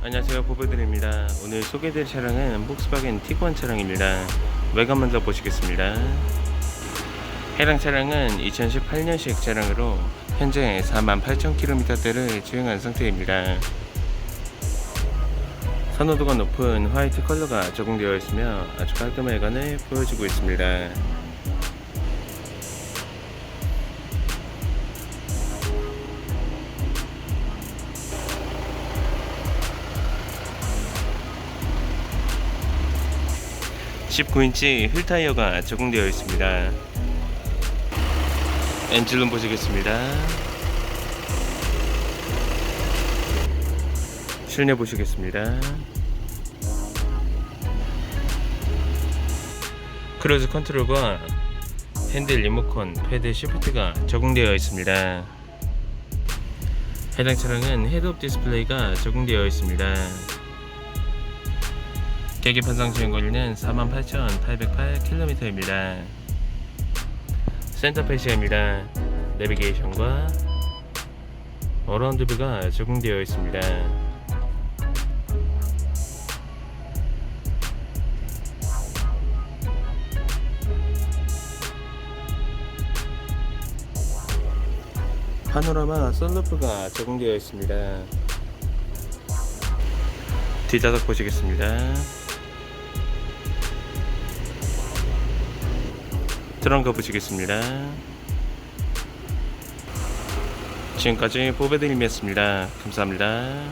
안녕하세요. 보배드립니다. 오늘 소개해드릴 차량은 폭스바겐 티구안 차량입니다. 외관 먼저 보시겠습니다. 해당 차량은 2018년식 차량으로 현재 48,000km대를 주행한 상태입니다. 선호도가 높은 화이트 컬러가 적용되어 있으며 아주 깔끔한 외관을 보여주고 있습니다 (19인치) 휠 타이어가 적용되어 있습니다. 엔진룸 보시겠습니다. 실내 보시겠습니다. 크루즈 컨트롤과 핸들 리모컨 패드 시프트가 적용되어 있습니다. 해당 차량은 헤드업 디스플레이가 적용되어 있습니다 계기판상 주행 거리는 48,808km입니다. 센터페시아입니다. 내비게이션과 어라운드 뷰가 적용되어 있습니다. 파노라마 썬루프가 적용되어 있습니다. 뒷좌석 보시겠습니다. 트렁크 보시겠습니다. 지금까지 보배드림이었습니다. 감사합니다.